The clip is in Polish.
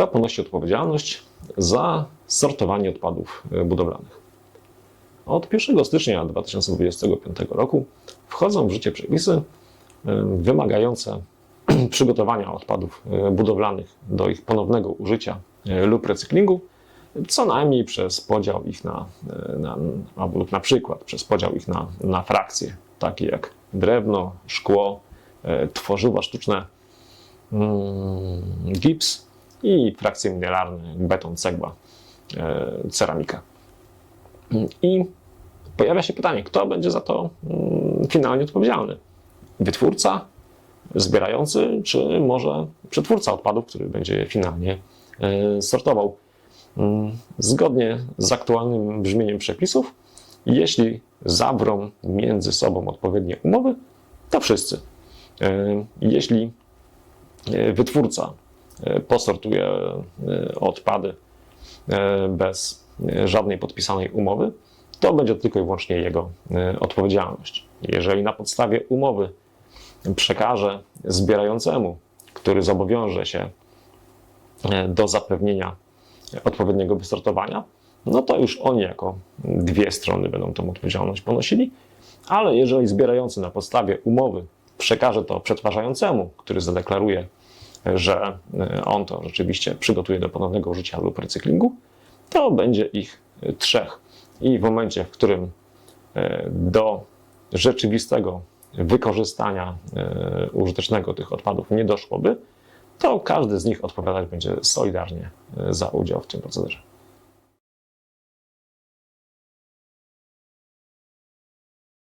kto ponosi odpowiedzialność za sortowanie odpadów e, budowlanych. Od 1 stycznia 2025 roku wchodzą w życie przepisy e, wymagające przygotowania odpadów e, budowlanych do ich ponownego użycia lub recyklingu, co najmniej przez podział ich na, na lub na przykład przez podział ich na, na frakcje, takie jak drewno, szkło, tworzywa sztuczne, mm, gips i frakcje mineralne, beton, cegła, e, ceramika. I pojawia się pytanie, kto będzie za to mm, finalnie odpowiedzialny? Wytwórca, zbierający, czy może przetwórca odpadów, który będzie finalnie e, sortował? Mm, Zgodnie z aktualnym brzmieniem przepisów, jeśli zawrą między sobą odpowiednie umowy, to wszyscy. E, Jeśli wytwórca posortuje e, odpady e, bez e, żadnej podpisanej umowy, to będzie tylko i wyłącznie jego e, odpowiedzialność. Jeżeli na podstawie umowy przekaże zbierającemu, który zobowiąże się e, do zapewnienia odpowiedniego wysortowania, no to już oni jako dwie strony będą tą odpowiedzialność ponosili, ale jeżeli zbierający na podstawie umowy przekaże to przetwarzającemu, który zadeklaruje, że e, on to rzeczywiście przygotuje do ponownego użycia lub recyklingu, to będzie ich e, trzech. I w momencie, w którym e, do rzeczywistego wykorzystania użytecznego tych odpadów nie doszłoby, to każdy z nich odpowiadać będzie solidarnie za udział w tym procederze.